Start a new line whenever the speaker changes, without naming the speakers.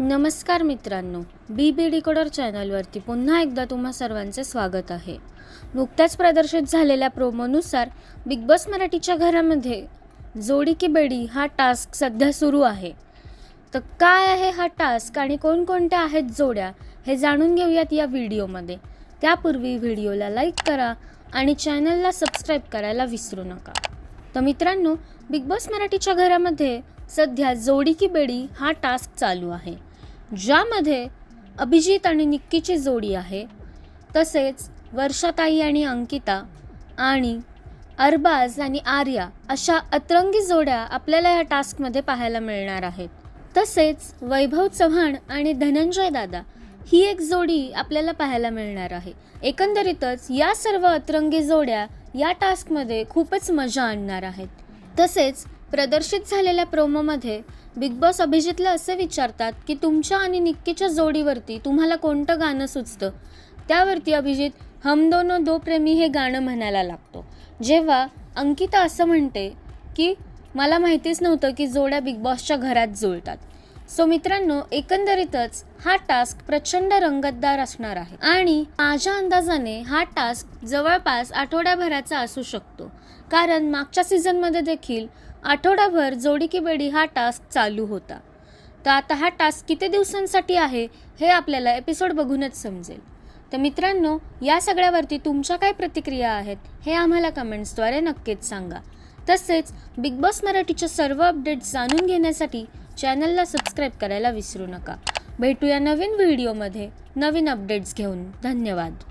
नमस्कार मित्रांनो बी बी डिकोडर चॅनलवरती पुन्हा एकदा तुम्हा सर्वांचे स्वागत आहे. नुकत्याच प्रदर्शित झालेल्या प्रोमोनुसार बिग बॉस मराठीच्या घरामध्ये जोडी की बेडी हा टास्क सध्या सुरू आहे. तर काय आहे हा टास्क आणि कोणकोणत्या आहेत जोड्या हे जाणून घेऊयात या व्हिडिओमध्ये. त्यापूर्वी व्हिडिओला लाईक करा आणि चॅनलला सबस्क्राईब करायला विसरू नका. तर मित्रांनो बिग बॉस मराठीच्या घरामध्ये सध्या जोडी की बेडी हा टास्क चालू आहे. ज्यामध्ये अभिजित आणि निक्कीची जोडी आहे तसेच वर्षाताई आणि अंकिता आणि अरबाज आणि आर्या अशा अतरंगी जोड्या आपल्याला या टास्कमध्ये पाहायला मिळणार आहेत. तसेच वैभव चव्हाण आणि धनंजय दादा ही एक जोडी आपल्याला पाहायला मिळणार आहे. एकंदरीतच या सर्व अतरंगी जोड्या या टास्कमध्ये खूपच मजा आणणार आहेत. तसेच प्रदर्शित झालेल्या प्रोमोमध्ये बिग बॉस अभिजितला असे विचारतात की तुमच्या आणि निक्कीच्या जोडीवरती तुम्हाला कोणतं गाणं सुचतं? त्यावरती अभिजित हम दोनो दो प्रेमी हे गाणं म्हणायला लागतो. जेव्हा अंकिता असं म्हणते की मला माहितीच नव्हतं की जोड्या बिग बॉसच्या घरात जुळतात. सो मित्रांनो एकंदरीतच हा टास्क प्रचंड रंगतदार असणार आहे. आणि माझ्या अंदाजाने हा टास्क जवळपास आठवड्याभराचा असू शकतो. कारण मागच्या सीझनमध्ये देखील आठवडाभर जोडी की बेडी हा टास्क चालू होता. तर आता हा टास्क किती दिवसांसाठी आहे हे आपल्याला एपिसोड बघूनच समजेल. तर मित्रांनो या सगळ्यावरती तुमच्या काय प्रतिक्रिया आहेत हे आम्हाला कमेंट्सद्वारे नक्कीच सांगा. तसेच बिग बॉस मराठीच्या सर्व अपडेट्स जाणून घेण्यासाठी चॅनलला सबस्क्राईब करायला विसरू नका. भेटूया नवीन व्हिडिओमध्ये. नवीन अपडेट्स घेऊन. धन्यवाद.